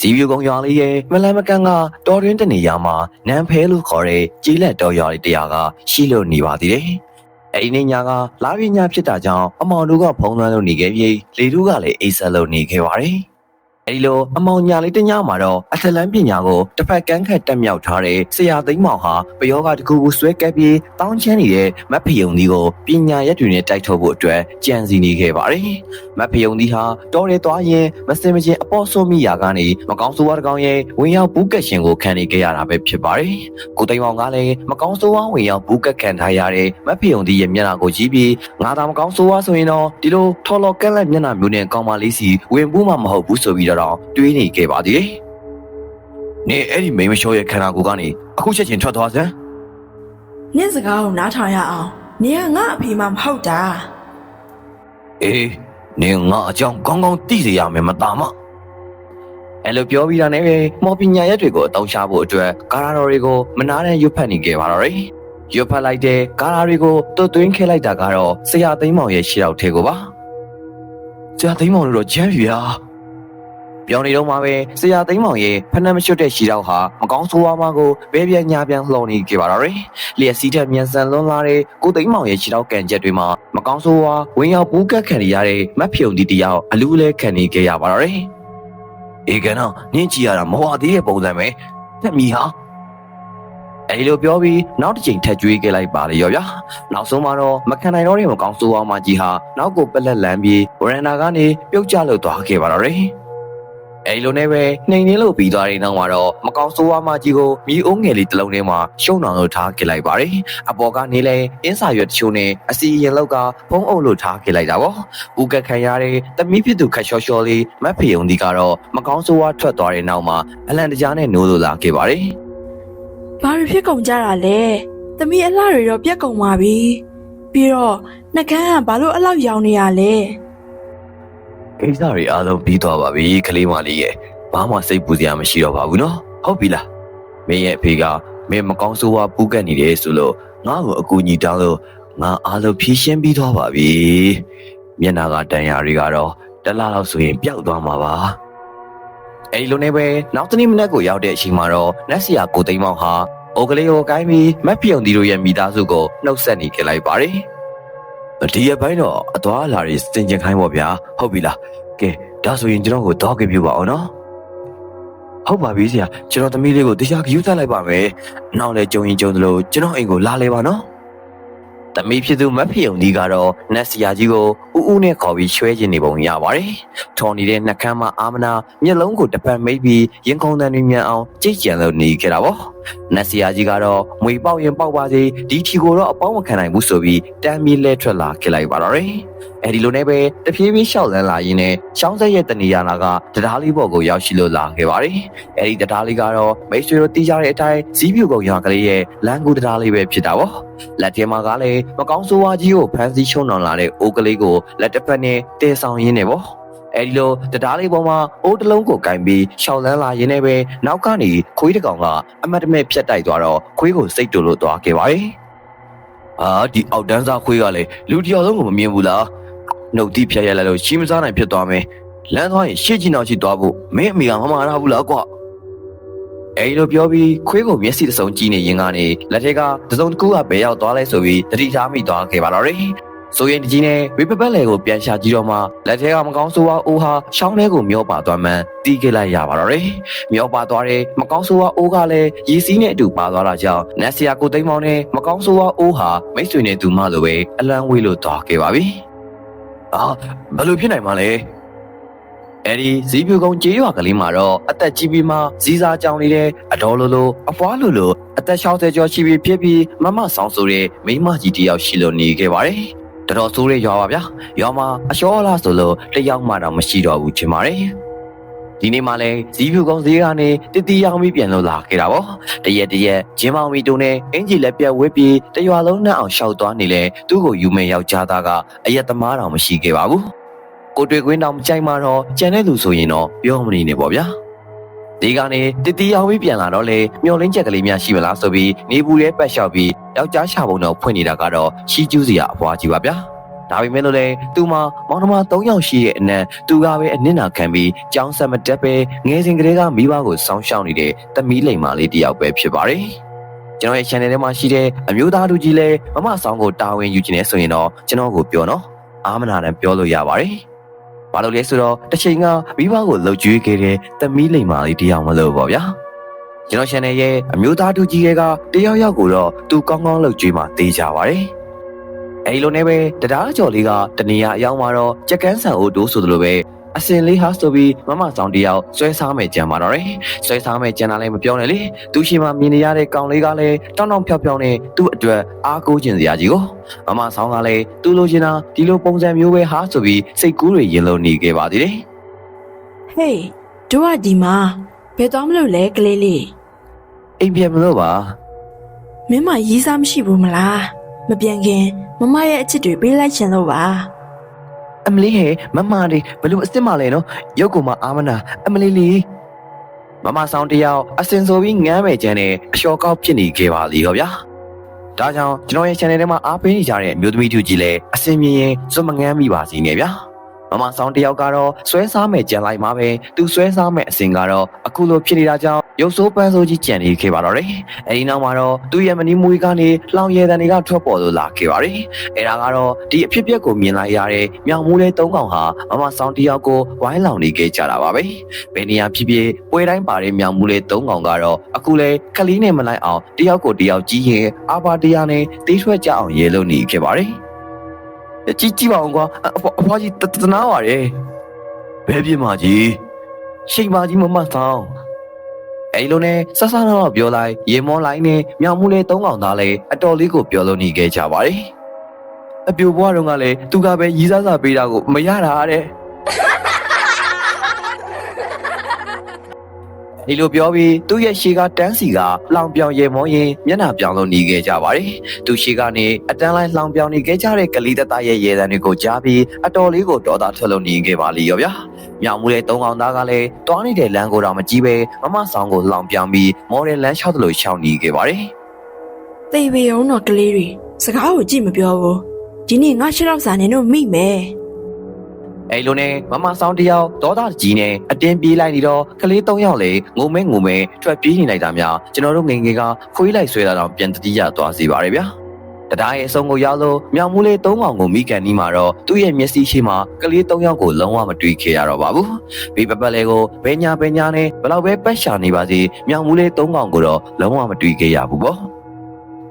စီပြူကုံရွာလေးရဲ့မလန်မကန်ကတော်တွင်းတနေရာမှာနန်းဖဲလို့ခေါ်တဲ့ကြီးလက်တော်ရွာလေးတရားကရှိလို့နေပါသေးတယ်။အဲဒီနေ့ညကလာပြညဖြစ်တာကြောင့်အမောင်တို့ကဖုံးသွမ်းလို့နေခဲ့ပြီးလေတို့ကလည်းအိတ်ဆက်လို့နေခဲ့ပါတယ်။ အဲဒီလိုအမောင်ညာလေးတညမှာတော့အထက်လန်းပညာကိုတစ်ဖက်ကန်းခတ်တက်မြောက်ထားတဲ့ဆရာသိန်းမောင်ဟာပယောဂတစ်ခုကိုဆွဲကပ်ပြီးတောင်းချမ်းနေတဲ့မတ်ဖယုံဒီကိုပညာရက်တွေနဲ့တိုက်ထုတ်ဖို့အတွက်ကြံစီနေခဲ့ပါတယ်။မတ်ဖယုံဒီဟာတော်ရဲသွားရင်မစင်မချင်းအပေါ်ဆုံးမိရာကနေမကောင်းဆိုးဝါးတစ်ကောင်ရဲ့ဝင်ရောက်ဘူးကက်ရှင်ကိုခံနေကြရတာပဲဖြစ်ပါတယ်။ကိုသိန်းမောင်ကလည်းမကောင်းဆိုးဝါးဝင်ရောက်ဘူးကက်ခံထားရတဲ့မတ်ဖယုံဒီရဲ့မျက်နှာကိုကြည့်ပြီးငါသာမကောင်းဆိုးဝါးဆိုရင်တော့ဒီလိုထော်လော်ကက်လက်မျက်နှာမျိုးနဲ့ကောင်းမလေးစီဝင်ဘူးမှမဟုတ်ဘူးဆိုပြီးတော့တွေးနေခဲ့ပါသေးတယ်။နေအဲ့ဒီမိန်းမလျှောရဲ့ခန္ဓာကိုယ်ကနေအခုချက်ချင်းထွက်သွားစမ်းနင့်စကားကိုနားထောင်ရအောင်နင်ကငါအဖေမှမဟုတ်တာ။အေးနေငါအကြောင်းကောင်းကောင်းသိစေရမယ်မသားမ။အဲ့လိုပြောပြီးတာနဲ့ပဲမော်ပညာရက်တွေကိုအတောင်းချဖို့အတွက်ကာရာတော်တွေကိုမနာတဲ့ရွတ်ဖတ်နေခဲ့ပါတော့တယ်။ရွတ်ဖတ်လိုက်တဲ့ကာရာတွေကိုတွတ်သွင်းခဲ့လိုက်တာကတော့ဆရာသိန်းမောင်ရဲ့ရှေ့ရောက်ထဲကိုပါ။ဆရာသိန်းမောင်တို့တော့ချမ်းပြီဟာ။ ပြောနေတော့မှပဲဆရာသိန်းမောင်ရဲ့ဖနှက်မချွတ်တဲ့ရှီတော့ဟာမကောင်းဆိုးဝါးမကိုဘဲပြက်ညာပြန်လှော်နေခဲ့ပါတော့တယ်။လျက်စီးတဲ့မြန်ဆန်လွန်လာတဲ့ကိုသိန်းမောင်ရဲ့ရှီတော့ကန်ချက်တွေမှာမကောင်းဆိုးဝါးဝင်ရောက်ဘူးကတ်ခံရတဲ့မတ်ဖြုံဒီတယောက်အလူးလဲခံနေခဲ့ရပါတော့တယ်။အေကန်တော့နင်းကြည့်ရတာမဟုတ်သေးတဲ့ပုံစံပဲ။တက်မီဟာအဲဒီလိုပြောပြီးနောက်တစ်ချိန်ထပ်ကြွေးခဲ့လိုက်ပါလေရောဗျာနောက်ဆုံးမှာတော့မခံနိုင်တော့တဲ့မကောင်းဆိုးဝါးမကြီးဟာနောက်ကိုပက်လက်လန်းပြီးဝရန်နာကနေပြုတ်ကျလို့သွားခဲ့ပါတော့တယ် အဲဒီလိုနဲ့ပဲနှိမ်နှင်းလို့ပြီးသွားတဲ့နောက်မှာတော့မကောင်းဆိုးဝါးမကြီးကိုမြေအုံးငယ်လေးတစ်လုံးထဲမှာရှုံအောင်လို့ထားခဲ့လိုက်ပါတယ်အပေါ်ကနေလဲအင်းစာရွက်တချို့နဲ့အစီရင်လောက်ကဖုံးအုပ်လို့ထားခဲ့လိုက်တာပေါ့ဦးကခံရတဲ့တမီးဖြစ်သူခက်လျှော်လျှော်လေးမတ်ဖေုံဒီကတော့မကောင်းဆိုးဝါးထွက်သွားတဲ့နောက်မှာအလန်တကြားနဲ့နိုးလို့လာခဲ့ပါတယ်ဘာတွေဖြစ်ကုန်ကြတာလဲသမီးအလှတွေတော့ပြက်ကုန်ပါပြီပြီးတော့နှကန်းကဘာလို့အလောက်ရောင်နေရလဲ ကိစ္စတွေအားလုံးပြီးသွားပါပြီကလေးမလေးရဲ့ဘာမှစိတ်ပူစရာမရှိတော့ပါဘူးနော်ဟုတ်ပြီလားမင်းရဲ့အဖေကမင်းမကောင်းဆိုးဝါးပူးကတ်နေတယ်ဆိုလို့ငါ့ကိုအကူအညီတောင်းလို့ငါအားလုံးဖြည့်ရှင်းပြီးသွားပါပြီမျက်နာကတန်ရာတွေကတော့တစ်လားလောက်ဆိုရင်ပျောက်သွားမှာပါအဲဒီလိုနဲ့ပဲနောက်တနေ့မနက်ကိုရောက်တဲ့အချိန်မှာတော့နက်ဆီယာကိုသိန်းမောင်ဟာအိုကလေးကိုကိုင်းပြီးမက်ဖီယုံဒီတို့ရဲ့မိသားစုကိုနှုတ်ဆက်နေကြလိုက်ပါတယ် ဒီရပိုင်းတော့အသွားအလာတွေစင်ကြင်ခိုင်းပါဗျာဟုတ်ပြီလားကဲဒါဆိုရင်ကျွန်တော်ကိုတော့ကြပြပါအောင်နော်ဟုတ်ပါပြီဆရာကျွန်တော်သမီးလေးကိုတရားကြည့်သလိုက်ပါမယ်နောက်လည်းကြုံရင်ကြုံသလိုကျွန်တော်အိမ်ကိုလာလဲပါနော် သမီးဖြစ်သူမဖေုံဒီကတော့နတ်ဆရာကြီးကိုဥဥနဲ့ခေါ်ပြီးရွှဲခြင်းနေပုံရပါတယ်ထော်နေတဲ့နှကမ်းမအာမနာမျက်လုံးကိုတစ်ပတ်မိတ်ပြီးရင်ခုန်တန်တွေမြန်အောင်ကြိတ်ကြံလို့နေခဲ့တာပေါ့နတ်ဆရာကြီးကတော့ငွေပေါက်ရင်ပေါက်ပါစေဒီထီကိုတော့အပေါင်းမခံနိုင်ဘူးဆိုပြီးတမ်းပြီးလဲထွက်လာခဲ့လိုက်ပါတော့တယ်အဲဒီလိုနဲ့ပဲတဖြည်းဖြည်းရှောက်လန်းလာရင်းနဲ့ရှောင်းဆက်ရဲ့တနေရာနာကတရားလေးပေါ်ကိုရောက်ရှိလို့လာခဲ့ပါတယ်။အဲဒီတရားလေးကတော့မိတ်ဆွေတို့တီးကြတဲ့အတိုင်းဇီးပြူကုံရွာကလေးရဲ့လမ်းကူတရားလေးပဲဖြစ်တာပေါ့။လက်ထဲမှာကလည်းမကောင်းဆိုးဝါးကြီးကိုဖမ်းဆီးချုံနှောင်လာတဲ့အိုးကလေးကိုလက်တစ်ဖက်နဲ့တဲဆောင်ရင်းနေပေါ့။အဲဒီလိုတရားလေးပေါ်မှာအိုးတစ်လုံးကိုကင်ပြီးရှောက်လန်းလာရင်းနဲ့ပဲနောက်ကနေခွေးတစ်ကောင်ကအမတ်တမဲ့ဖြတ်တိုက်သွားတော့ခွေးကိုစိတ်တူလို့သွားခဲ့ပါတယ်။အာဒီအောက်တန်းစားခွေးကလည်းလူတစ်ယောက်လုံးကိုမမြင်ဘူးလား နှုတ်တိဖြတ်ရလိုက်လို့ရှင်းမစားနိုင်ဖြစ်သွားမယ်။လမ်းသွားရင်ရှေ့ကြီးနောက်ကြီးသွားဖို့မင်းအမေကမမှားရဘူးလားကွာ။အဲဒီလိုပြောပြီးခွေးကိုမျက်စိတစ်စုံကြည့်နေရင်ကနေလက်ထက်ကတစ်စုံတစ်ခုကဘယ်ရောက်သွားလဲဆိုပြီးတတိထားမိသွားခဲ့ပါတော့တယ်။ဆိုရင်ဒီကြီးနဲ့ဝိပပက်လေကိုပြန်ရှာကြည့်တော့မှလက်ထက်ကမကောင်းဆိုးဝါအိုးဟာရှောင်းထဲကိုမျောပါသွားမှန်းတီးခဲ့လိုက်ရပါတော့တယ်။မျောပါသွားတဲ့မကောင်းဆိုးဝါအိုးကလည်းရည်စည်းနဲ့အတူပါသွားတာကြောင့်နတ်ဆရာကိုသိမ်းမောင်းနဲ့မကောင်းဆိုးဝါအိုးဟာမိတ်ဆွေနဲ့သူမလိုပဲအလံဝေးလို့သွားခဲ့ပါပြီ။ အာဘယ်လိုဖြစ်နိုင်မှာလဲအဲ့ဒီဇီးပြူကုန်းကျေးရွာကလေးမှာတော့အသက်ကြီးပြီးမှဇီးစာကြောင်နေတဲ့အတော်လိုလိုအဖွားလိုလိုအသက်60ကျော်ရှိပြီဖြစ်ပြီးမမဆောင်ဆိုတဲ့မိန်းမကြီးတစ်ယောက်ရှိလို့နေခဲ့ပါတယ်တော်တော်ဆိုးတဲ့ရွာပါဗျာရွာမှာအလျှောလားဆိုလို့တစ်ယောက်မှတော့မရှိတော့ဘူးချင်ပါတယ် ဒီနေ့မှလည်းဇီးပြူကုန်းဈေးကနေတတီရောင်ပြီးပြန်လို့လာခဲ့တာပေါ့တရက်တရက်ဂျင်းမောင်မီတိုနဲ့အင်ဂျီလက်ပြတ်ဝစ်ပြီးတရွာလုံးနဲ့အောင်ရှောက်သွားနေလဲသူ့ကိုယူမဲ့ယောက်ျားသားကအရက်သမားတော်မရှိခဲ့ပါဘူးကိုတွေ့ကွင်းတောင်မကြိုက်မှတော့ကြံတဲ့လူဆိုရင်တော့ပြောမနေနဲ့ပေါ့ဗျာဒီကနေတတီရောင်ပြီးပြန်လာတော့လေမျောလင်းချက်ကလေးများရှိမလားဆိုပြီးနေပူရဲပတ်လျှောက်ပြီးယောက်ျားရှာပုံတော့ဖွင့်နေတာကတော့ရှီးကျူးစရာအဖွားကြီးပါဗျာ ဒါပေမဲ့လို့လေသူမမောင်နှမ၃ယောက်ရှိတဲ့အနက်သူကပဲအနစ်နာခံပြီးကြောင်းဆက်မတက်ပဲငယ်စဉ်ကလေးကမိဘကိုစောင်းရှောက်နေတဲ့သမီးလိမ်မာလေးတစ်ယောက်ပဲဖြစ်ပါတယ်ကျွန်တော်ရဲ့ channel ထဲမှာရှိတဲ့အမျိုးသားလူကြီးလဲမမဆောင်ကိုတာဝန်ယူခြင်းနဲ့ဆိုရင်တော့ကျွန်တော်ကိုပြောနော်အာမနာနဲ့ပြောလို့ရပါတယ်။ဘာလို့လဲဆိုတော့တစ်ချိန်ကမိဘကိုလှုပ်ကြွေးခဲ့တဲ့သမီးလိမ်မာလေးတစ်ယောက်မလို့ပေါ့ဗျာ။ကျွန်တော် channel ရဲ့အမျိုးသားလူကြီးတွေကတယောက်ယောက်ကိုတော့သူကောင်းကောင်းလှုပ်ကြွေးမှတေးကြပါတယ်။ အဲဒီလိုနဲ့ပဲတရားကျော်လေးကတနေရာအရောက်မှာတော့ကြက်ကန်းဆန်အိုတိုးဆိုသလိုပဲအစင်လေးဟာဆိုပြီးမမဆောင်တယောက်ဆွဲစားမယ်ကြံပါတော့တယ်။ဆွဲစားမယ်ကြံတာလည်းမပြောနဲ့လေ။သူရှိမှမြင်နေရတဲ့ကောင်လေးကလည်းတောင်းတောင်းဖြောက်ဖြောက်နဲ့သူ့အတွက်အားကိုးခြင်းစရာကြီးကိုမမဆောင်ကလည်းသူ့လိုချင်တာဒီလိုပုံစံမျိုးပဲဟာဆိုပြီးစိတ်ကူးတွေရင်လုံးနေခဲ့ပါသေးတယ်ဟေးတို့ကဒီမှာဘယ်သွားမလို့လဲကလေးလေး။အိမ်ပြန်မလို့ပါမင်းမရီးစားမရှိဘူးမလား မပြန်ခင်မမရဲ့အချစ်တွေပေးလိုက်ချင်လို့ပါ။အမလေးဟဲ့မမလေးဘလို့အစ်စ်မလဲနော်။ရုပ်ကမှအာမနာအမလေးလေးမမဆောင်တယောက်အစင်ဆိုပြီးငမ်းမယ်ကြမ်းနဲ့အလျှော်ကောက်ဖြစ်နေခဲ့ပါလေရောဗျာ။ဒါကြောင့်ကျွန်တော်ရဲ့ channel ထဲမှာအားပေးနေကြတဲ့အမျိုးသမီးတို့ကြီးလည်းအစင်မြင်ရင်စွတ်မငမ်းမိပါစေနဲ့ဗျာ။မမဆောင်တယောက်ကတော့ဆွဲစားမယ်ကြံလိုက်မှာပဲသူဆွဲစားမယ်အစင်ကတော့အခုလိုဖြစ်နေတာကြောင့် ရုပ်ဆိုးပန်းဆိုးကြီးကြံနေခဲ့ပါတော့တယ်။အဲဒီနောက်မှာတော့သူ့ရဲ့မနီမွေးကနေလောင်ရည်တန်တွေကထွက်ပေါ်လို့လာခဲ့ပါတယ်။အဲဒါကတော့ဒီအဖြစ်အပျက်ကိုမြင်လိုက်ရတဲ့မြောင်မူးလေးသုံးကောင်ဟာမမဆောင်တယောက်ကိုဝိုင်းလောင်နေခဲ့ကြတာပါပဲ။ဘယ်နေရာဖြစ်ဖြစ်ပွဲတိုင်းပါတဲ့မြောင်မူးလေးသုံးကောင်ကတော့အခုလဲကလေးနဲ့မလိုက်အောင်တယောက်ကိုတယောက်ကြီးရင်အာပါတရားနဲ့တေးထွက်ကြအောင်ရေလုံးနေခဲ့ပါတယ်။ကြည့်ကြည့်ပါဦးကွာအဖွားအဖွားကြီးတတနာပါတယ်ဘယ်ပြစ်မှာကြီးရှိန်ပါကြီးမမဆောင် အဲ့လိုနဲ့ဆဆနာတော့ပြောလိုက်ရေမောလိုက်နဲ့မြောင်မှုလေးသုံးကောင်သားလေးအတော်လေးကိုပြောလို့နေခဲ့ကြပါတယ်အပြိုဘွားတော်ကလည်းသူကပဲရီးစားစားပေးတာကိုမရတာတဲ့ ဒီလိုပြောပြီးသူ့ရဲ့ရှေကတန်းစီကလောင်ပြောင်ရေမောရင်မျက်နှာပြောင်လို့နေခဲ့ကြပါတယ်။သူရှေကနေအတန်းလိုက်လောင်ပြောင်နေခဲ့ကြတဲ့ကလေးတသားရဲ့ရေတံတွေကိုကြားပြီးအတော်လေးကိုဒေါသထွက်လို့နေခဲ့ပါလိရောဗျာ။မြောင်မှုတဲ့သုံးကောင်သားကလည်းတွားနေတဲ့လမ်းကိုတော့မကြည့်ပဲမမဆောင်ကိုလောင်ပြောင်ပြီးမော်ဒယ်လမ်းလျှောက်သလိုရှောင်နေခဲ့ပါတယ်။သိပေအောင်တော့ကလေးတွေစကားကိုကြည့်မပြောဘူးဒီနေ့ငါရှစ်တော့စာနေတော့မိမယ် အဲ့လိုနဲ့မမဆောင်တယောက်ဒေါသကြီးနဲ့အတင်းပြေးလိုက်နေတော့ကလေး၃ယောက်လေငုံမဲငုံမဲထွက်ပြေးနေလိုက်တာများကျွန်တော်တို့ငယ်ငယ်ကခွေးလိုက်ဆွဲတာတော့ပြန်တတိယသွားစီပါရဗျာတဒါရဲ့အစုံကိုရောက်လို့မြောင်မူလေး၃ကောင်ကိုမိကန်နီးမှာတော့သူ့ရဲ့မျက်စိရှိမှကလေး၃ယောက်ကိုလုံးဝမတွေ့ခဲ့ရတော့ပါဘူးဘေးပပတ်လေးကိုဘဲညာဘဲညာနဲ့ဘလောက်ပဲပတ်ရှာနေပါစေမြောင်မူလေး၃ကောင်ကိုတော့လုံးဝမတွေ့ခဲ့ရဘူးပေါ့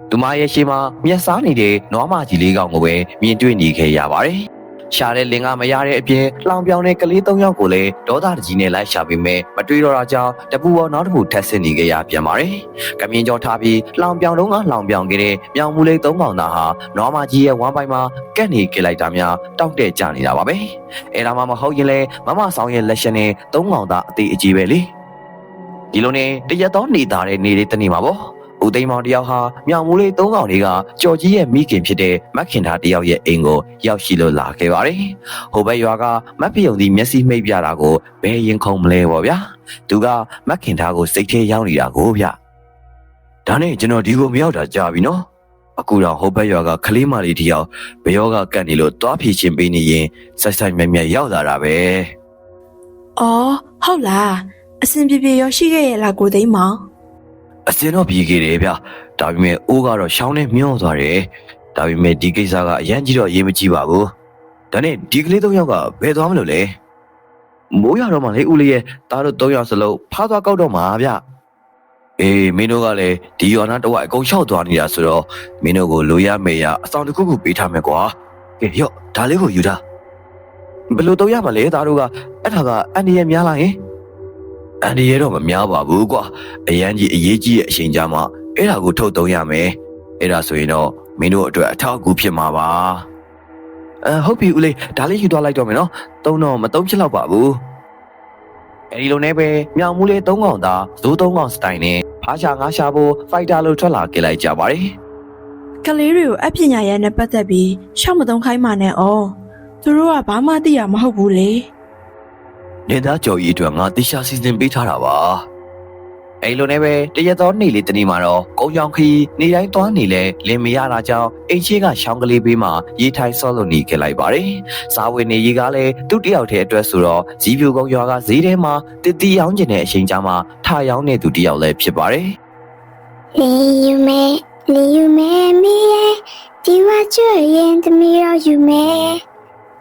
သူမရဲ့ရှိမှမျက်စားနေတဲ့နွားမကြီးလေးကောင်ကိုပဲမြင်တွေ့နေခဲ့ရပါတယ် ရှာတဲ့လင်ကမရတဲ့အပြင်လောင်ပြောင်တဲ့ကလေး၃ယောက်ကိုလည်းဒေါသတကြီးနဲ့လိုက်ရှာပြီးမဲ့မတွေ့တော့တာကြောင့်တပူပေါ်နောက်တစ်ပူထပ်ဆစ်နေကြရပြန်ပါတယ်။ကမြင်ကျော်ထားပြီးလောင်ပြောင်တုံးကလောင်ပြောင်ခဲ့တဲ့မြောင်မူလေး၃ကောင်သားဟာနွားမကြီးရဲ့ဝမ်းပိုင်မှာကက်နေကြလိုက်တာများတောက်တဲ့ကြနေတာပါပဲ။အဲဒါမှမဟုတ်ရင်လေမမဆောင်ရဲ့လက်ရှင်နဲ့၃ကောင်သားအသေးအကြီးပဲလေ။ဒီလိုနဲ့တရက်တော့နေသားတဲ့နေတဲ့တနေ့မှာပေါ့။ ဦးသိမ်းမောင်တယောက်ဟာမြောင်မူလေးသုံးကောင်တွေကကြော်ကြီးရဲ့မိခင်ဖြစ်တဲ့မက်ခင်သားတယောက်ရဲ့အိမ်ကိုရောက်ရှိလို့လာခဲ့ပါတယ်။ဟိုဘက်ရွာကမက်ပြုံဒီမျက်စိမှိတ်ပြတာကိုဘယ်ရင်ခုံမလဲပေါ့ဗျာ။သူကမက်ခင်သားကိုစိတ်ထဲရောက်နေတာကိုဗျ။ဒါနဲ့ကျွန်တော်ဒီကိုမရောက်တာကြာပြီနော်။အခုတော့ဟိုဘက်ရွာကကလေးမလေးတယောက်ဘယောကကတ်နေလို့တွားဖြည့်ချင်းပေးနေရင်ဆက်ဆက်မြက်မြက်ရောက်လာတာပဲ။အော်ဟုတ်လားအစင်ပြေပြေရောရှိခဲ့ရဲ့လားကိုသိမ်းမောင် အစင်တော့ပြေခဲ့တယ်ဗျဒါပေမဲ့အိုးကတော့ရှောင်းနဲ့မျောသွားတယ်ဒါပေမဲ့ဒီကိစ္စကအရန်ကြီးတော့အရေးမကြီးပါဘူးဒါနဲ့ဒီကလေးသုံးယောက်ကဘယ်သွားမလို့လဲမိုးရတော့မှလေဦးလေးရဲ့သားတို့သုံးယောက်စလုံးဖားသွားကောက်တော့မှာဗျအေးမင်းတို့ကလည်းဒီယောနာတော့အကုန်လျှောက်သွားနေတာဆိုတော့မင်းတို့ကိုလိုရမေရအဆောင်တစ်ခုခုပေးထားမယ်ကွာကဲရော့ဒါလေးကိုယူထားဘယ်လိုတော့ရမှာလဲသားတို့ကအဲ့ဒါကအန်ဒီရဲ့များလာရင် အန်ဒီရဲ့တော့မများပါဘူးကွာအရန်ကြီးအရေးကြီးတဲ့အချိန်ကြမှာအဲ့ဒါကိုထုတ်သုံးရမယ်အဲ့ဒါဆိုရင်တော့မင်းတို့အတွက်အထောက်အကူဖြစ်မှာပါအဲဟုတ်ပြီဦးလေးဒါလေးယူသွားလိုက်တော့မယ်နော်သုံးတော့မသုံးဖြစ်တော့ပါဘူးအဲ့ဒီလိုနဲ့ပဲမြောင်မူလေးသုံးကောင်သားဇိုးသုံးကောင်စတိုင်နဲ့ဖားရှာငါးရှာဖို့ဖိုက်တာလို့ထွက်လာခဲ့လိုက်ကြပါတယ်ကလေးတွေကိုအပညာရနဲ့ပတ်သက်ပြီးရှောက်မသုံးခိုင်းမှနဲ့အော်သူတို့ကဘာမှသိရမဟုတ်ဘူးလေ နေသားကြော်ကြီးအတွက်ငါတေချာစီစဉ်ပေးထားတာပါအဲ့လိုနဲ့ပဲတရက်သောနေ့လေးတနေ့မှာတော့ကုန်းချောင်းခီးနေတိုင်းသွားနေလဲလင်မရတာကြောင့်အိမ်ချေကရှောင်းကလေးဘေးမှာရေထိုင်ဆော့လို့နေခဲ့လိုက်ပါတယ်။စားဝယ်နေရေကလည်းသူ့တယောက်တည်းအတွက်ဆိုတော့ဇီးပြူကုန်းရွာကဈေးထဲမှာတတိရောင်းကျင်တဲ့အချိန်ကြာမှာထရောင်းနေသူတယောက်လည်းဖြစ်ပါတယ်လင်းယူမဲလင်းယူမဲမီရဲ့ဒီဝါကျွရင်သမီးရောယူမဲ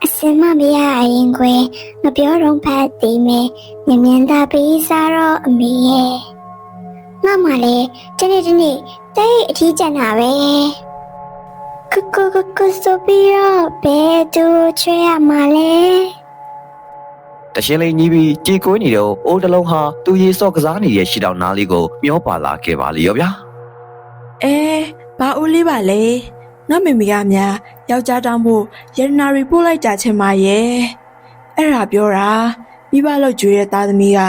အစင်မမရရင်ခွေမပြောတော့ဖတ်သေးမဲမြင်မြင်သာပေးစားတော့အမေရဲ့မမလည်းဒီနေ့ဒီနေ့တိတ်အထီးကျန်တာပဲကကကကဆိုပြီးတော့ဘယ်သူချွေရမှာလဲ။တရှင်လေးညီးပြီးကြေကွေးနေတော့အိုးတစ်လုံးဟာသူရေစော့ကစားနေတဲ့ရှီတောင်နားလေးကိုမျောပါလာခဲ့ပါလေရောဗျာ။အဲဘာဦးလေးပါလဲငါမေမေကများ ယောက်ျားတောင်းဖို့ရတနာရီပို့လိုက်ကြချင်းပါရဲ့အဲ့ဒါပြောတာမိဘလောက်ကြွေးတဲ့သားသမီးက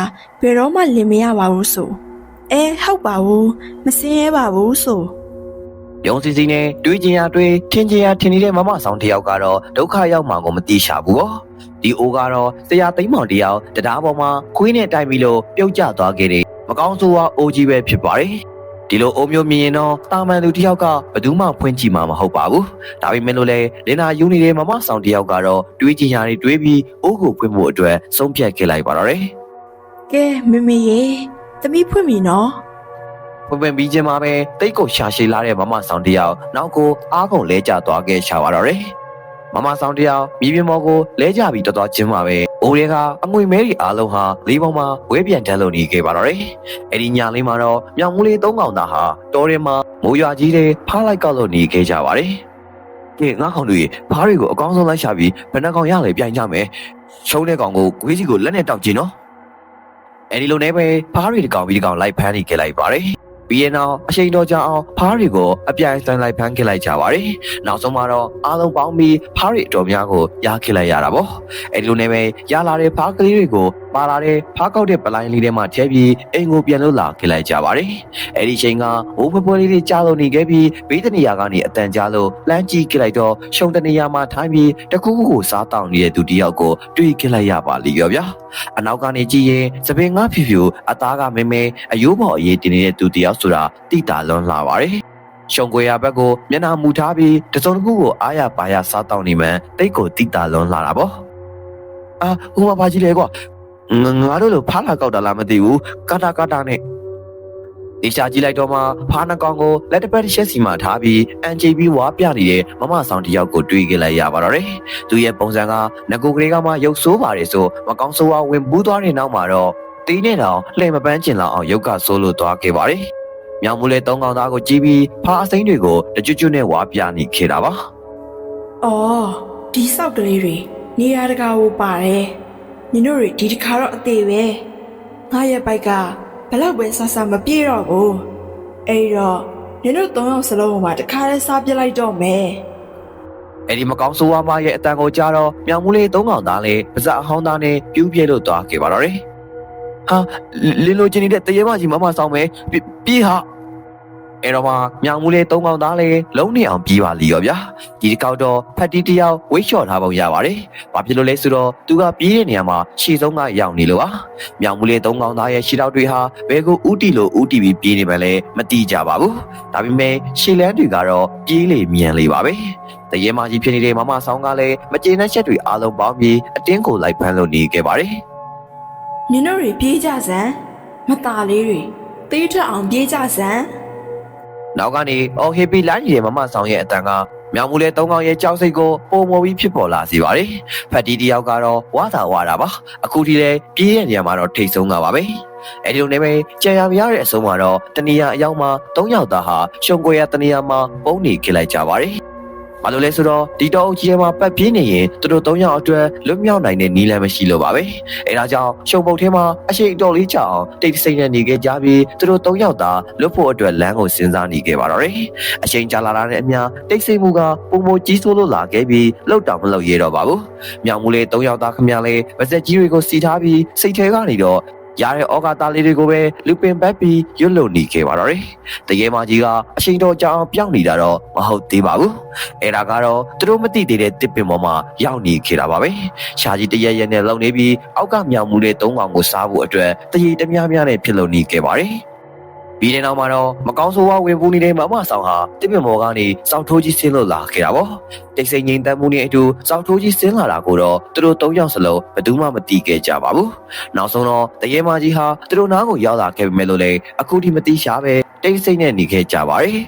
ဘယ်တော့မှလင်မရပါဘူးဆိုအဲဟုတ်ပါဘူးမစင်းရဲပါဘူးဆိုယုံစီစီနဲ့တွေးကြင်ရတွေးထင်ကြင်ရထင်နေတဲ့မမဆောင်တစ်ယောက်ကတော့ဒုက္ခရောက်မှကိုမတိရှာဘူးပေါ့ဒီအိုးကတော့တရားသိမ်းမောင်တယောက်တရားပေါ်မှာခွေးနဲ့တိုင်ပြီးလို့ပြုတ်ကျသွားခဲ့တယ်မကောင်းဆိုးဝါအိုးကြီးပဲဖြစ်ပါတယ် ဒီလိုအိုးမျိုးမြင်ရင်တော့တာမန်သူတစ်ယောက်ကဘယ်သူမှဖွင့်ကြည့်မှာမဟုတ်ပါဘူးဒါပေမဲ့လို့လေလင်နာယူနေတဲ့မမဆောင်တစ်ယောက်ကတော့တွေးကြင်ရတွေတွေးပြီးအိုးကိုဖွင့်ဖို့အတွက်ဆုံးဖြတ်ခဲ့လိုက်ပါတော့တယ်ကဲမေမေရေသမီးဖွင့်ပြီနော်ဖွင့်ဖွင့်ပြီးချင်းမှာပဲတိတ်ကိုရှာရှည်လာတဲ့မမဆောင်တစ်ယောက်နောက်ကိုအားကုန်လဲကျသွားခဲ့ရှာပါတော့တယ် မမဆောင်တစ်ယောက်မြေပြင်ပေါ်ကိုလဲကျပြီးတော်တော်ချင်းမှာပဲအိုးတွေကအငွေမဲတွေအားလုံးဟာလေးပေါင်းမှာဝဲပြန်တန်းလို့နေခဲ့ပါတော့တယ်အဲ့ဒီညလေးမှာတော့မြောင်မူလေးသုံးကောင်သားဟာတော်ရင်မှာမိုးရွာကြီးတွေဖားလိုက်ကောက်လို့နေခဲ့ကြပါတယ်ကဲငါကောင်တွေဖားတွေကိုအကောင်းဆုံးလိုက်ရှာပြီးဘယ်နှကောင်ရလဲပြိုင်ကြမယ်ရှုံးတဲ့ကောင်ကိုဂွေးကြီးကိုလက်နဲ့တောက်ကြည့်နော်အဲ့ဒီလိုနဲ့ပဲဖားတွေတစ်ကောင်ပြီးတစ်ကောင်လိုက်ဖမ်းနေခဲ့လိုက်ပါတယ် ပြီးရင်တော့အချိန်တော်ကြာအောင်ဖားတွေကိုအပြိုင်ဆိုင်လိုက်ဖမ်းခဲ့လိုက်ကြပါတယ်။နောက်ဆုံးမှာတော့အားလုံးပေါင်းပြီးဖားတွေအတော်များကိုရခဲ့လိုက်ရတာပေါ့။အဲဒီလိုနဲ့ပဲရလာတဲ့ဖားကလေးတွေကို ပါလာတဲ့ဖားကောက်တဲ့ပလိုင်းလေးထဲမှာထည့်ပြီးအိမ်ကိုပြန်လို့လာခဲ့လိုက်ကြပါတယ်။အဲဒီချိန်ကဘိုးဖွယ်ဖွယ်လေးတွေကြားလို့နေခဲ့ပြီးဘေးတနေရာကနေအတန်ကြားလို့လမ်းကြည့်ခဲ့လိုက်တော့ရှုံတနေရာမှာထိုင်ပြီးတကူးကူကိုစားတောင်းနေတဲ့သူတစ်ယောက်ကိုတွေ့ခဲ့လိုက်ရပါလိမ့်ရောဗျာ။အနောက်ကနေကြည့်ရင်သပင်ငါဖြူဖြူအသားကမဲမဲအယိုးပေါ်အရေးတင်နေတဲ့သူတယောက်ဆိုတာတိတာလွန်လာပါတယ်။ရှုံကွေရဘက်ကိုမျက်နှာမူထားပြီးတစုံတစ်ခုကိုအားရပါရစားတောင်းနေမှန်တိတ်ကိုတိတာလွန်လာတာပေါ့။အာဟိုမှာပါကြည့်လေကွာ ငငါတို့လိုဖားလာကောက်တာလားမသိဘူးကာတာကာတာနဲ့ဒီရှာကြည့်လိုက်တော့မှဖားနှကောင်ကိုလက်တစ်ပတ်တစ်ချက်စီမှာထားပြီးအန်ဂျီဘီဝါပြနေတဲ့မမဆောင်တစ်ယောက်ကိုတွေ့ခဲ့လိုက်ရပါတော့တယ်။သူရဲ့ပုံစံကငကိုကလေးကမှရုပ်ဆိုးပါတယ်ဆိုမကောင်းဆိုးဝါဝင်ဘူးသွားတဲ့နောက်မှာတော့တီးနဲ့တော့လှည့်မပန်းကျင်လောက်အောင်ရုပ်ကဆိုးလို့သွားခဲ့ပါတယ်။မြောင်မူလေးသုံးကောင်သားကိုကြည့်ပြီးဖားအစိမ့်တွေကိုတကျွတ်ကျွတ်နဲ့ဝါပြနေခဲ့တာပါအော်ဒီဆောက်ကလေးတွေနေရာတကာကိုပါတယ် နင်တို့တွေဒီတစ်ခါတော့အသေးပဲငါရဲ့ဘိုက်ကဘလောက်ပဲဆဆမပြေတော့ဘူးအဲ့တော့နင်တို့သုံးယောက်စလုံးမှာတခါတည်းစားပြစ်လိုက်တော့မယ်။အဲဒီမကောင်းဆိုးဝါမရဲ့အတန်ကိုကြားတော့မြောင်မူလေးသုံးကောင်သားလေးပါဇက်အဟောင်းသားနဲ့ပြူးပြဲလို့သွားခဲ့ပါတော့တယ်။ဟာလင်းလိုချင်နေတဲ့တရေမကြီးမမဆောင်မယ်ပြေးဟာ အဲ့တော့မှမြောင်မူလေးသုံးကောင်သားလေးလုံးနေအောင်ပြေးပါလီရောဗျာဒီတစ်ကောက်တော့ဖတ်တီတယောက်ဝိတ်လျှော့ထားပုံရပါတယ်။ဘာဖြစ်လို့လဲဆိုတော့သူကပြေးတဲ့နေရာမှာရှေ့ဆုံးကရောက်နေလို့ပါ။မြောင်မူလေးသုံးကောင်သားရဲ့ရှေ့ထောက်တွေဟာဘယ်ကိုဥတီလို့ဥတီပြီးပြေးနေမှလဲမတိကြပါဘူး။ဒါပေမဲ့ရှေ့လန်းတွေကတော့ပြေးလေမြန်လေပါပဲ။တရေမကြီးဖြစ်နေတဲ့မမဆောင်ကလည်းမကျေနပ်ချက်တွေအားလုံးပေါင်းပြီးအတင်းကိုလိုက်ဖမ်းလို့နေခဲ့ပါတယ်။နင်တို့တွေပြေးကြစမ်းမตาလေးတွေသေးထွက်အောင်ပြေးကြစမ်း နောက်ကနေအော်ဟေပီလိုင်းကြီးရဲ့မမဆောင်ရဲ့အတန်ကမြောင်မူလဲသုံးကောင်ရဲ့ကြောက်စိတ်ကိုပုံမော်ပြီးဖြစ်ပေါ်လာစေပါတယ်။ဖတ်တီတယောက်ကတော့ဝါသာဝါတာပါ။အခုဒီလေပြေးတဲ့နေရာမှာတော့ထိတ်ဆုံးတာပါပဲ။အဲဒီလိုနဲ့ပဲကြံရမရတဲ့အဆုံးမှာတော့တနေရာအရောက်မှာ၃ယောက်သားဟာရှုံကွေရတနေရာမှာပုံနေခဲ့လိုက်ကြပါတယ်။ ဘာလို့လဲဆိုတော့ဒီတော့အကြီးထဲမှာပတ်ပြေးနေရင်သူတို့၃ယောက်အတွက်လွတ်မြောက်နိုင်တဲ့နီးလမ်းမရှိလို့ပါပဲ။အဲဒါကြောင့်ရှုံပုတ်ထဲမှာအရှိန်အတော်လေးကြာအောင်တိတ်ဆိတ်နဲ့နေခဲ့ကြပြီးသူတို့၃ယောက်သားလွတ်ဖို့အတွက်လမ်းကိုစဉ်းစားနေခဲ့ပါတော့တယ်။အချိန်ကြာလာတာနဲ့အမျှတိတ်ဆိတ်မှုကပုံမကြီးဆိုးလို့လာခဲ့ပြီးလောက်တောင်မလောက်ရတော့ပါဘူး။မြောင်မူလေး၃ယောက်သားခမရလေးဗစက်ကြီးတွေကိုစီထားပြီးစိတ်ထဲကနေတော့ ရတဲ့ဩကာသားလေးတွေကိုပဲလူပင်ပတ်ပြီးရွတ်လုံနေခဲ့ပါတော့တယ်။တကယ်မကြီးကအချိန်တော်ကြာအောင်ပြောင်းနေတာတော့မဟုတ်သေးပါဘူး။အဲ့ဒါကတော့သူတို့မသိသေးတဲ့တစ်ပင်ပေါ်မှာရောက်နေခဲ့တာပါပဲ။ရှာကြီးတရက်ရက်နဲ့လုံနေပြီးအောက်ကမြောင်မူလေး၃ကောင်ကိုစားဖို့အတွက်တရေတများများနဲ့ဖြစ်လုံနေခဲ့ပါတယ်။ ပြီးတဲ့နောက်မှာတော့မကောင်းဆိုးဝါဝင်ပူနေတဲ့မမဆောင်ဟာတစ်ပြမော်ကနေစောက်ထိုးကြီးဆင်းလို့လာခဲ့တာပေါ့တိတ်ဆိတ်ငိမ်သက်မှုနဲ့အတူစောက်ထိုးကြီးဆင်းလာတာကိုတော့သူတို့၃ယောက်စလုံးဘယ်သူမှမတီးခဲ့ကြပါဘူးနောက်ဆုံးတော့တရေမကြီးဟာသူတို့နားကိုရောက်လာခဲ့ပေမဲ့လို့လေအခုထိမတီးရှာပဲတိတ်ဆိတ်နဲ့နေခဲ့ကြပါတယ်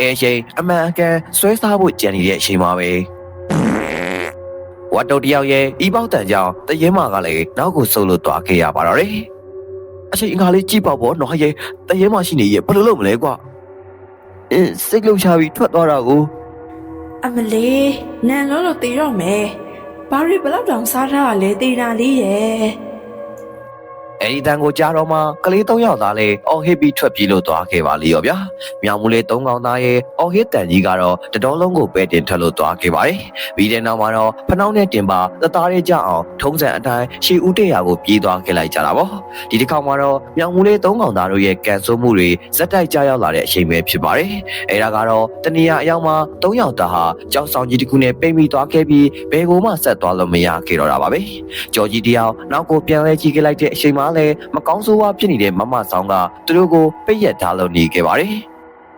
အဲချိန်အမှန်အကန်ဆွဲစားဖို့ကြံနေတဲ့အချိန်မှာပဲဝတ်တုတ်တယောက်ရဲ့ဤပေါက်တန်ကြောင့်တရေမကလည်းနောက်ကိုဆုပ်လို့သွားခဲ့ရပါတော့တယ် အချိန်အခါလေးကြည့်ပါဘောနော်ဟဲ့တရေမရှိနေရဲ့ဘယ်လိုလုပ်မလဲကွာအင်းစိတ်လုံချပြီးထွက်သွားတာကိုအမလေးနန်လို့လို့တေတော့မယ်ဘာရီဘလောက်တောင်စားထားတာလဲတေတာလေးရဲ့ အဲ့ဒီတန်ကိုကြားတော့မှကလေး၃ယောက်သားလည်းအော်ဟစ်ပြီးထွက်ပြေးလို့သွားခဲ့ပါလေရောဗျာမြောင်မူလေး၃កောင်သားရဲ့အော်ဟစ်တန်ကြီးကတော့တတော်လုံးကိုပဲတင်ထွက်လို့သွားခဲ့ပါတယ်ပြီးတဲ့နောက်မှာတော့ဖနှောင်းနဲ့တင်ပါတသားလေးကြအောင်ထုံးစံအတိုင်းရှီဦးတရာကိုပြေးသွားခဲ့လိုက်ကြတာပေါ့ဒီတစ်ခါမှာတော့မြောင်မူလေး၃កောင်သားတို့ရဲ့ကန်ဆိုးမှုတွေဇက်တိုက်ကြားရောက်လာတဲ့အချိန်ပဲဖြစ်ပါတယ်အဲ့ဒါကတော့တနေရာအရောက်မှာ၃ယောက်သားဟာကြောက်ဆောင်ကြီးတစ်ခုနဲ့ပိတ်မိသွားခဲ့ပြီးဘယ်ကိုမှဆက်သွားလို့မရခဲ့တော့တာပါပဲကြော်ကြီးတယောက်နောက်ကိုပြန်လဲကြည့်ခဲ့လိုက်တဲ့အချိန်မှလည်းမကောင်းဆိုးဝါးဖြစ်နေတဲ့မမဆောင်ကသူတို့ကိုပိတ်ရက်ထားလို့နေခဲ့ပါတယ်။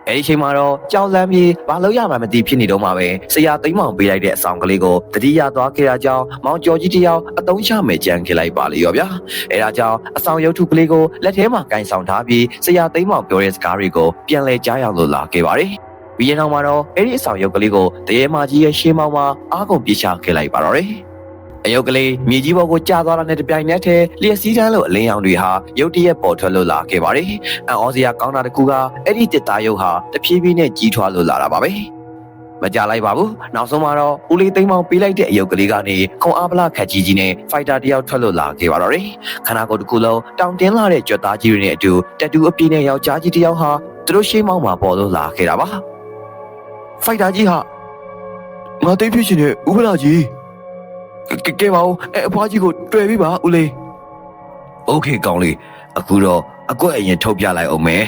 အဲဒီအချိန်မှာတော့ကြောက်လန်းပြီးဘာလို့ရမှမသိဖြစ်နေတော့မှပဲဆရာသိမ်းမောင်ပေးလိုက်တဲ့အဆောင်ကလေးကိုတတိယသွားခဲ့တာကြောင့်မောင်ကြော်ကြီးတယောက်အတုံးချမယ်ကြံခဲ့လိုက်ပါလေရောဗျာ။အဲဒါကြောင့်အဆောင်ရုပ်ထုကလေးကိုလက်ထဲမှာကင်ဆောင်ထားပြီးဆရာသိမ်းမောင်ပြောတဲ့စကားတွေကိုပြန်လဲကြားရောက်လို့လာခဲ့ပါတယ်။ပြီးရင်နောက်မှာတော့အဲ့ဒီအဆောင်ရုပ်ကလေးကိုတရေမာကြီးရဲ့ရှေးမောင်မှာအားကုန်ပြေချခဲ့လိုက်ပါတော့တယ်။ အယုတ်ကလေးမြေကြီးပေါ်ကိုကျသွားတာနဲ့တပြိုင်နက်တည်းလျက်စီးတန်းလိုအလင်းရောင်တွေဟာရုတ်တရက်ပေါ်ထွက်လို့လာခဲ့ပါတယ်။အံ့ဩစရာကောင်းတာတစ်ခုကအဲ့ဒီတစ်သားရုပ်ဟာတဖြည်းဖြည်းနဲ့ကြီးထွားလို့လာတာပါပဲ။မကြလိုက်ပါဘူး။နောက်ဆုံးမှာတော့ဦးလေးသိမ်းမောင်ပေးလိုက်တဲ့အယုတ်ကလေးကနေခုံအားပလာခက်ကြီးကြီးနဲ့ဖိုက်တာတယောက်ထွက်လို့လာခဲ့ပါတော့တယ်။ခန္ဓာကိုယ်တစ်ခုလုံးတောင်တင်းလာတဲ့ကြွက်သားကြီးတွေနဲ့အတူတက်တူအပြင်းနဲ့ယောက်ျားကြီးတစ်ယောက်ဟာသူတို့ရှေးမောင်းမှာပေါ်လို့လာခဲ့တာပါ။ဖိုက်တာကြီးဟာငါသိမ်းဖြစ်ရှင်တဲ့ဥပလာကြီး ကဲကဲပါဦးအဲအဖွားကြီးကိုတွေ့ပြီပါဦးလေးโอเคကောင်းလေးအခုတော့အကွက်အရင်ထုတ်ပြလိုက်အောင်မယ်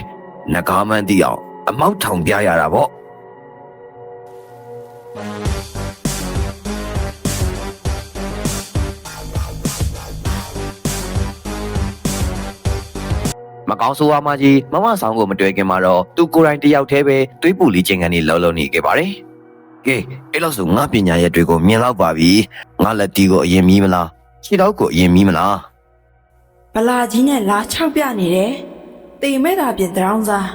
နှကားမှန်းသိအောင်အမောက်ထောင်ပြရတာပေါ့မကောင်းဆိုးဝါးမကြီးမမဆောင်ကိုမတွေ့ခင်မှာတော့သူကိုယ်တိုင်တယောက်တည်းပဲသွေးပူလီချင်းကန်နေလှုပ်လှုပ်နေခဲ့ပါတယ် ကဲအဲ့လို့ဆိုငါပညာရက်တွေကိုမြင်တော့ပါပြီငါလက်တီးကိုအရင်မီးမလားခြေတော့ကိုအရင်မီးမလားဗလာကြီးနဲ့လာချောက်ပြနေတယ်တေမဲ့တာပြင်တောင်းစား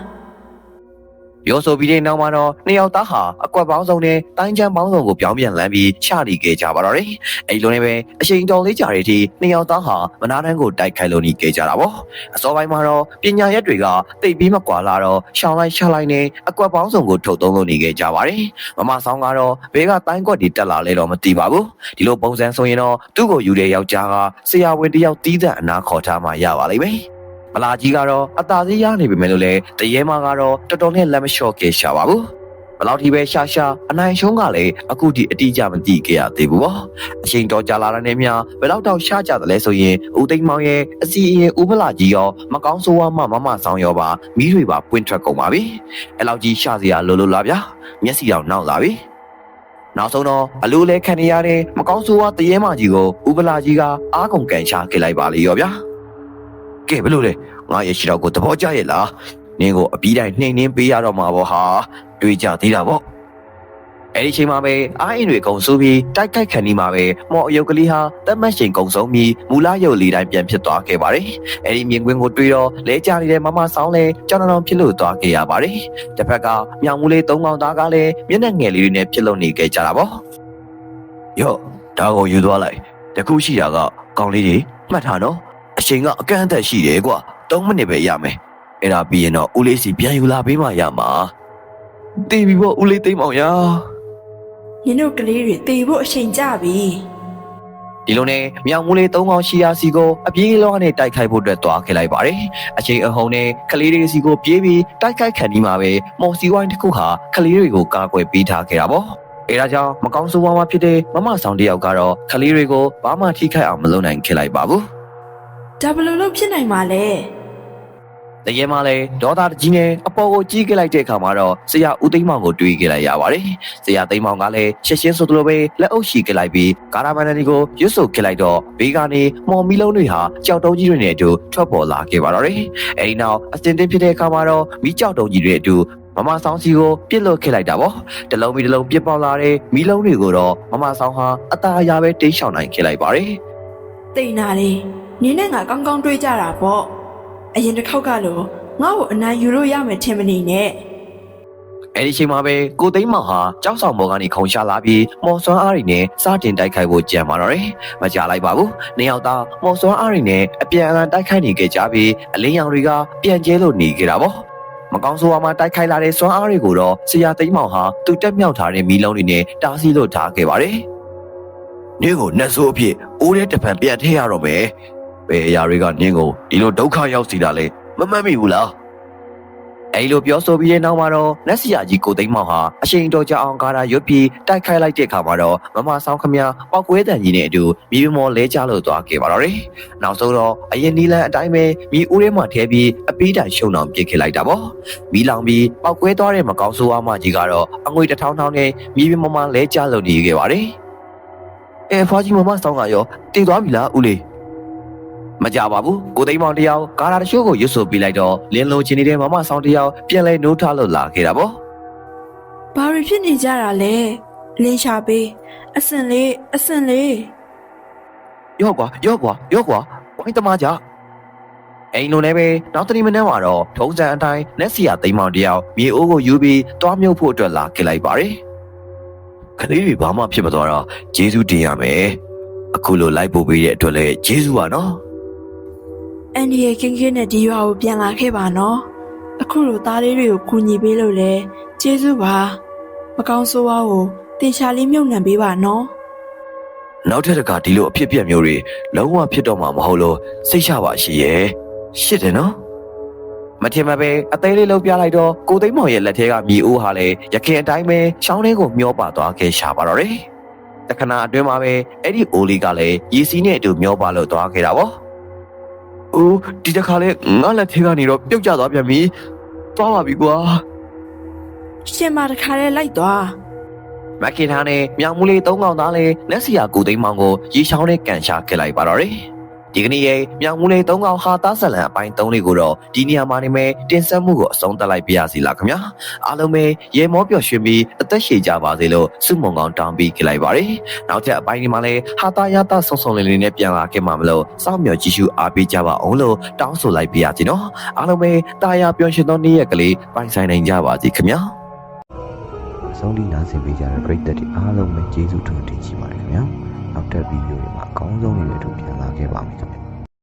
ရောဆိုပြီးတဲ့နောက်မှာတော့နှစ်ယောက်သားဟာအကွက်ပေါင်းစုံနဲ့တိုင်းချမ်းပေါင်းစုံကိုပြောင်းပြန်လန်းပြီးချရီခဲ့ကြပါတော့တယ်။အဲဒီလိုနဲ့ပဲအချိန်တော်လေးကြာတဲ့အထိနှစ်ယောက်သားဟာမနာတန်းကိုတိုက်ခိုက်လို့နေခဲ့ကြတာပေါ့။အစောပိုင်းမှာတော့ပညာရက်တွေကတိတ်ပြီးမကွာလာတော့ရှောင်းလိုက်ရှောင်းလိုက်နဲ့အကွက်ပေါင်းစုံကိုထုတ်သုံးလို့နေခဲ့ကြပါတယ်။မမဆောင်ကတော့ဘေးကတိုင်းကွက်တွေတက်လာလဲတော့မသိပါဘူး။ဒီလိုပုံစံဆိုရင်တော့သူ့ကိုယူတဲ့ယောက်ျားကဆရာဝန်တစ်ယောက်တီးတဲ့အနာခေါ်ထားမှရပါလိမ့်မယ်။ မလာကြီးကတော့အသာစီးရနေပြီမဲ့လို့လေတရေမကတော့တော်တော်နဲ့လက်မလျှော့ခဲ့ရှာပါဘူးဘယ်လောက်ထိပဲရှာရှာအနိုင်ရှုံးကလည်းအခုထိအတိအကျမသိခဲ့ရသေးဘူးပေါ့အချိန်တော်ကြာလာတဲ့နေ့မြဘယ်လောက်တော့ရှာကြတယ်လဲဆိုရင်ဦးသိန်းမောင်ရဲ့အစီအရင်ဦးမလာကြီးရောမကောင်းဆိုးဝါးမှမမဆောင်ရောပါမီးတွေပါပွင့်ထွက်ကုန်ပါပြီအဲ့လောက်ကြီးရှာစရာလိုလို့လားဗျာမျက်စိအောင်နောက်လာပြီနောက်ဆုံးတော့အလိုလဲခံနေရတဲ့မကောင်းဆိုးဝါးတရေမကြီးကိုဦးပလာကြီးကအားကုန်ကန်ရှာခဲ့လိုက်ပါလေရောဗျာ ကဲဘယ်လိုလဲငါရဲ့ရှိတော့ကိုသဘောကျရဲ့လားနင်းကိုအပြီးတိုင်းနှိမ်နှင်းပေးရတော့မှာပေါ့ဟာတွေးကြသေးတာပေါ့အဲ့ဒီချိန်မှာပဲအာအင်းတွေကုံဆိုးပြီးတိုက်ခိုက်ခံနေမှာပဲမော်အယုတ်ကလေးဟာတက်မတ်ရှင်ကုံဆုံးပြီးမူလာရုပ်လေးတိုင်းပြန်ဖြစ်သွားခဲ့ပါတယ်အဲ့ဒီမြင်ကွင်းကိုတွေးတော့လဲကြနေတဲ့မမဆောင်လဲကြောင်တောင်ဖြစ်လို့သွားခဲ့ရပါတယ်တစ်ဖက်ကမြောင်မူလေးသုံးကောင်သားကလည်းမျက်နှာငယ်လေးတွေနဲ့ဖြစ်လို့နေခဲ့ကြတာပေါ့ယော့ဒါကိုယူသွားလိုက်တခုရှိတာကကောင်လေးတွေမှတ်ထားနော် အချိန်ကအကန့်အသတ်ရှိတယ်ကွာ3မိနစ်ပဲရမယ်အဲ့ဒါပြီးရင်တော့ဦးလေးစီပြန်ယူလာပေးမှရမှာတေးပြီပေါ့ဦးလေးသိမ့်မောင်ရာနင်တို့ကလေးတွေတေဖို့အချိန်ကြပြီဒီလိုနဲ့မြောင်မူလေး၃កောင်ရှီယာစီကိုအပြေးလောနဲ့တိုက်ခိုက်ဖို့အတွက်သွားခဲ့လိုက်ပါတယ်အချိန်အဟုန်နဲ့ကလေးတွေစီကိုပြေးပြီးတိုက်ခိုက်ခံဒီမှာပဲမော်စီဝိုင်းတစ်ခုဟာကလေးတွေကိုကာကွယ်ပေးထားခဲ့တာပေါ့အဲဒါကြောင့်မကောင်းဆိုးဝါးဝါဖြစ်တဲ့မမဆောင်တယောက်ကတော့ကလေးတွေကိုဘာမှထိခိုက်အောင်မလုပ်နိုင်ခဲ့လိုက်ပါဘူး ဒါဘယ်လိုလုပ်ဖြစ်နိုင်မှာလဲတကယ်မှလည်းဒေါသတကြီးနဲ့အပေါ်ကိုကြီးခဲ့လိုက်တဲ့အခါမှာတော့ဆရာဦးသိန်းမောင်ကိုတွေးခဲ့လိုက်ရပါတယ်ဆရာသိန်းမောင်ကလည်းရှက်ရှင်းဆိုသလိုပဲလက်အုပ်ရှိခဲ့လိုက်ပြီးကာရာမန်နဒီကိုရွတ်ဆိုခဲ့လိုက်တော့ဘေးကနေမော်မီလုံးတွေဟာကြောက်တုံးကြီးတွေနဲ့အတူထွက်ပေါ်လာခဲ့ပါတော့တယ်အဲဒီနောက်အစင်တင်ဖြစ်တဲ့အခါမှာတော့မိကြောက်တုံးကြီးတွေအတူမမဆောင်စီကိုပြစ်လွတ်ခဲ့လိုက်တာပေါ့တလုံးပြီးတလုံးပြစ်ပေါက်လာတဲ့မီးလုံးတွေကိုတော့မမဆောင်ဟာအตาအရာပဲတိတ်ရှောင်နိုင်ခဲ့လိုက်ပါတယ်တိတ်နာလေ နင်းနဲ့ငါကောင်းကောင်းတွေးကြတာပေါ့အရင်တစ်ခေါက်ကလို့ငါ့ကိုအနိုင်ယူလို့ရမယ်ထင်မနေနဲ့အဲ့ဒီချိန်မှာပဲကိုသိန်းမောင်ဟာကြောက်ဆောင်ဘော်ကနေခုံချလာပြီးမော်စွမ်းအားတွေနဲ့စတင်တိုက်ခိုက်ဖို့ကြံပါတော့တယ်။မကြလိုက်ပါဘူး။နှစ်ယောက်သားမော်စွမ်းအားတွေနဲ့အပြန်အလှန်တိုက်ခိုက်နေကြကြပြီးအလင်းရောင်တွေကပြန်ကျဲလို့နေကြတာပေါ့။မကောင်းဆိုးဝါးမှာတိုက်ခိုက်လာတဲ့စွမ်းအားတွေကိုတော့ဆရာသိန်းမောင်ဟာသူတက်မြောက်ထားတဲ့မီးလုံးတွေနဲ့တားဆီးလို့ထားခဲ့ပါတယ်။နင်းကိုနှက်ဆိုးအဖြစ်အိုးတဲ့တပံပြန်ထည့်ရတော့မယ်။ ဘယ်အရာတွေကနင်းကိုဒီလိုဒုက္ခရောက်စီတာလဲမမှတ်မိဘူးလား။အဲဒီလိုပြောဆိုပြီးတဲ့နောက်မှာတော့လက်စီယာကြီးကိုသိန်းမောင်ဟာအရှိန်တော်ကြအောင်ကားတာရွတ်ပြီးတိုက်ခိုက်လိုက်တဲ့အခါမှာတော့မမဆောင်ခမပောက်ကွဲတန်ကြီးနဲ့အတူမြေပြင်ပေါ်လဲကျလို့သွားခဲ့ပါတော့တယ်။နောက်ဆုံးတော့အရင်နီလန်အတိုင်းပဲမြေဦးထဲမှာထဲပြီးအပီးတိုင်ရှုံအောင်ပြစ်ခဲ့လိုက်တာပေါ့။မီလောင်ပြီးပောက်ကွဲသွားတဲ့မကောင်းဆိုးအမကြီးကတော့အငွေတစ်ထောင်ထောင်နဲ့မြေပြင်ပေါ်မှာလဲကျလို့နေခဲ့ပါတယ်။အဲဖွားကြီးမမဆောင်ကရောတည်သွားပြီလားဦးလေး။ မကြပါဘူးကိုသိန်းမောင်တယောက်ကာရာတချို့ကိုရွတ်ဆိုပြလိုက်တော့လင်းလုံးချင်းနေတဲ့မမဆောင်တယောက်ပြန်လဲနိုးထလို့လာခဲ့တာပေါ့ဘာတွေဖြစ်နေကြတာလဲလင်းရှာပေးအစင်လေးအစင်လေးရော့ကွာရော့ကွာရော့ကွာဝိုင်းတမကြအိမ်လုံးလည်းပဲနောက်တနေ့မနေ့မှာတော့ထုံးစံအတိုင်းလက်စီယာသိမ်းမောင်တယောက်မြေအိုးကိုယူပြီးတွားမြုပ်ဖို့အတွက်လာခဲ့လိုက်ပါတယ်ခလေးတွေဘာမှဖြစ်မသွားတော့ဂျေဇုတင်ရမယ်အခုလိုလိုက်ပို့ပေးတဲ့အတွက်လည်းဂျေဇုပါနော် အန်ဒီရဲ့ကင်းကင်းနဲ့ဒီရွာကိုပြန်လာခဲ့ပါနော်အခုလိုသားလေးတွေကိုကူညီပေးလို့လဲကျေးဇူးပါမကောင်းဆိုးဝါးကိုတင်ရှာလေးမြုပ်နှံပေးပါနော်နောက်ထပ်တစ်ခါဒီလိုအဖြစ်အပျက်မျိုးတွေလုံးဝဖြစ်တော့မှာမဟုတ်လို့စိတ်ချပါရှိရဲ့ရှစ်တယ်နော်မထင်မပဲအသေးလေးလှုပ်ပြလိုက်တော့ကိုသိန်းမောင်ရဲ့လက်ထဲကမြေအိုးဟာလည်းရခင်အတိုင်းပဲချောင်းလေးကိုမျောပါသွားခဲ့ရှာပါတော့တယ်တခဏအတွင်းမှာပဲအဲ့ဒီအိုးလေးကလည်းရေစီးနဲ့အတူမျောပါလို့သွားခဲ့တာပေါ့ အိုးဒီတစ်ခါလဲငါလက်ထဲကနေတော့ပြုတ်ကျသွားပြန်ပြီသွားပါပြီကွာရှင်မတခါလဲလိုက်သွားမက်ခင်ထားနဲ့မြောင်မူလေးသုံးကောင်သားလေးလက်စီယာကိုသိန်းမောင်ကိုရေချောင်းနဲ့ကန်ရှာခဲ့လိုက်ပါတော့တယ် ဒီကနေ့ရဲ့မြောင်မူလေးသုံးကောင်ဟာသားဆက်လန်အပိုင်း၃လေးကိုတော့ဒီနေရာမှာနေမဲ့တင်ဆက်မှုကိုအဆုံးသတ်လိုက်ပါရစီလားခင်ဗျာအားလုံးပဲရေမောပျော်ရွှင်ပြီးအသက်ရှည်ကြပါစေလို့စုမုံကောင်တောင်းပြီးခဲ့လိုက်ပါတယ်နောက်ထပ်အပိုင်းဒီမှာလည်းဟာတာရတာဆုံဆုံလေးလေးနဲ့ပြန်လာခဲ့မှာမလို့စောင့်မျှော်ကြည့်ရှုအားပေးကြပါအောင်လို့တောင်းဆိုလိုက်ပါရစီနော်အားလုံးပဲတာယာပျော်ရွှင်သောနေ့ရက်ကလေးပိုင်ဆိုင်နိုင်ကြပါစေခင်ဗျာအဆုံးထိနားဆင်ပေးကြတဲ့ပရိသတ်တွေအားလုံးပဲကျေးဇူးတင်တင်ရှိပါတယ်ခင်ဗျာနောက်ထပ်ဗီဒီယိုတွေမှာအကောင်းဆုံးတွေနဲ့အတူပြ န်လာခဲ့ပါမယ်ခင်ဗျာ